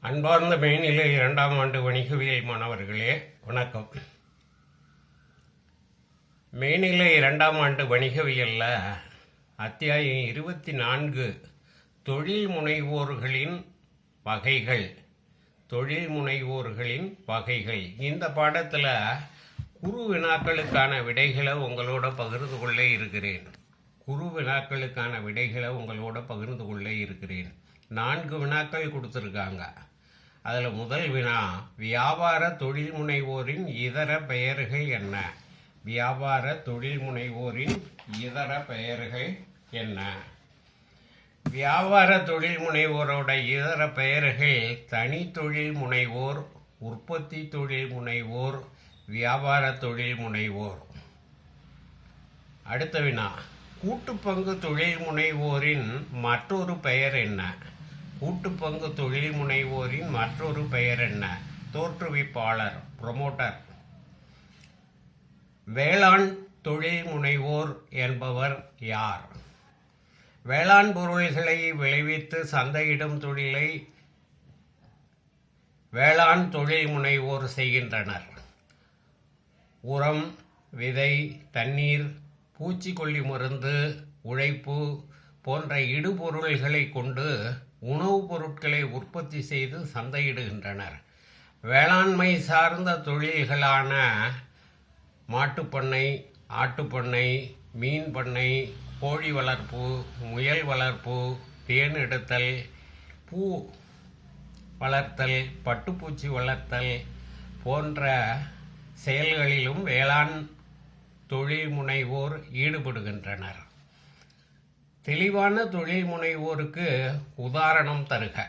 அன்பார்ந்த மேல்நிலை இரண்டாம் ஆண்டு வணிகவியல் மாணவர்களே வணக்கம். மேல்நிலை இரண்டாம் ஆண்டு வணிகவியலில் அத்தியாயம் இருபத்தி நான்கு தொழில் முனைவோர்களின் வகைகள். தொழில் முனைவோர்களின் வகைகள். இந்த பாடத்தில் குறு வினாக்களுக்கான விடைகளை உங்களோட பகிர்ந்து கொள்ள இருக்கிறேன். குறு வினாக்களுக்கான விடைகளை உங்களோட பகிர்ந்து கொள்ள இருக்கிறேன். நான்கு வினாக்கள் கொடுத்துருக்காங்க. அதில் முதல் வினா வியாபார தொழில் முனைவோரின் இதர பெயர்கள் என்ன? வியாபார தொழில் முனைவோரின் இதர பெயர்கள் என்ன? வியாபார தொழில் முனைவோரோட இதர பெயர்கள் தனி தொழில் முனைவோர் உற்பத்தி தொழில் முனைவோர் வியாபார தொழில் முனைவோர் அடுத்த வினா கூட்டுப்பங்கு தொழில் முனைவோரின் மற்றொரு பெயர் என்ன? கூட்டுப்பங்கு தொழில் முனைவோரின் மற்றொரு பெயர் என்ன? தோற்றுவிப்பாளர் ப்ரொமோட்டர் வேளாண் தொழில் முனைவோர் என்பவர் யார்? வேளாண் பொருள்களை விளைவித்து சந்தையிடும் தொழிலை வேளாண் தொழில் முனைவோர் செய்கின்றனர். உரம் விதை தண்ணீர் பூச்சிக்கொல்லி மருந்து உழைப்பு போன்ற இடுபொருள்களை கொண்டு உணவுப் பொருட்களை உற்பத்தி செய்து சந்தையிடுகின்றனர். வேளாண்மை சார்ந்த தொழில்களான மாட்டுப்பண்ணை ஆட்டுப்பண்ணை மீன் பண்ணை கோழி வளர்ப்பு முயல் வளர்ப்பு தேன் எடுத்தல் பூ வளர்த்தல் பட்டுப்பூச்சி வளர்த்தல் போன்ற செயல்களிலும் வேளாண் தொழில் முனைவோர் ஈடுபடுகின்றனர். தெளிவான தொழில் முனைவோருக்கு உதாரணம் தருக.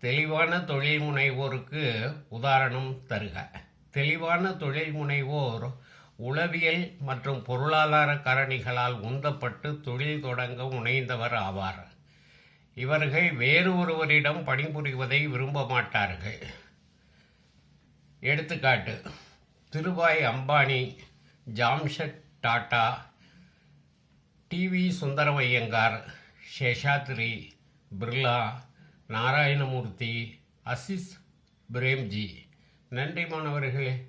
தெளிவான தொழில் முனைவோருக்கு உதாரணம் தருக. தெளிவான தொழில் முனைவோர் உளவியல் மற்றும் பொருளாதார காரணிகளால் உந்தப்பட்டு தொழில் தொடங்க முனைந்தவர் ஆவார். இவர்கள் வேறு ஒருவரிடம் பணிபுரிவதை விரும்ப மாட்டார்கள். எடுத்துக்காட்டு திருபாய் அம்பானி ஜாம்ஷெட் டாடா டிவி சுந்தரவையங்கார் சேஷாத்ரி பிர்லா நாராயணமூர்த்தி அசிஸ் பிரேம்ஜி. நன்றி மாணவர்களே.